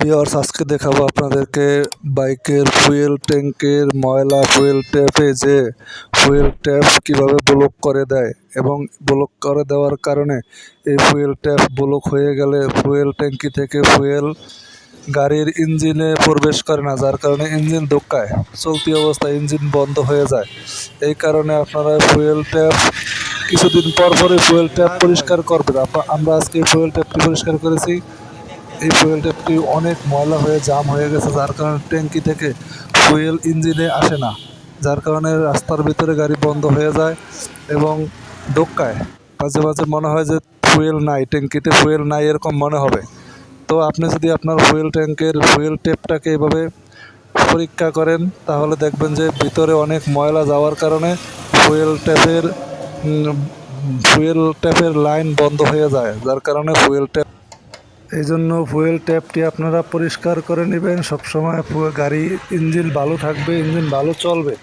Viewers আজকে দেখাবো আপনাদেরকে বাইকের ফুয়েল ট্যাঙ্কের ময়লা ফুয়েল ট্যাপে যে ফুয়েল ট্যাপ কীভাবে ব্লক করে দেয় এবং ব্লক করে দেওয়ার কারণে এই ফুয়েল ট্যাপ ব্লক হয়ে গেলে ফুয়েল ট্যাঙ্কি থেকে ফুয়েল গাড়ির ইঞ্জিনে প্রবেশ করে না, যার কারণে ইঞ্জিন দোক্কায় চলতি অবস্থায় ইঞ্জিন বন্ধ হয়ে যায়। এই কারণে আপনারা ফুয়েল ট্যাপ কিছুদিন পর পরে ফুয়েল ট্যাপ পরিষ্কার করবেন। আমরা আজকে ফুয়েল ট্যাপটি পরিষ্কার করেছি। এই ফুয়েল ট্যাপটি অনেক ময়লা হয়ে জাম হয়ে গেছে, যার কারণে ট্যাঙ্কি থেকে ফুয়েল ইঞ্জিনে আসে না। যার কারণে রাস্তার ভিতরে গাড়ি বন্ধ হয়ে যায় এবং দোক্কায় মাঝে মাঝে মনে হয় যে ফুয়েল নাই, ট্যাঙ্কিতে ফুয়েল নাই এরকম মনে হবে। তো আপনি যদি আপনার ফুয়েল ট্যাঙ্কের ফুয়েল ট্যাপটাকে এভাবে পরীক্ষা করেন, তাহলে দেখবেন যে ভিতরে অনেক ময়লা যাওয়ার কারণে ফুয়েল ট্যাপের ফুয়েল ট্যাপের লাইন বন্ধ হয়ে যায়, যার কারণে ফুয়েল ট্যাপ এই জন্য ফুয়েল ট্যাপটি আপনারা পরিষ্কার করে নেবেন। সবসময় গাড়ি ইঞ্জিন ভালো থাকবে ইঞ্জিন ভালো চলবে।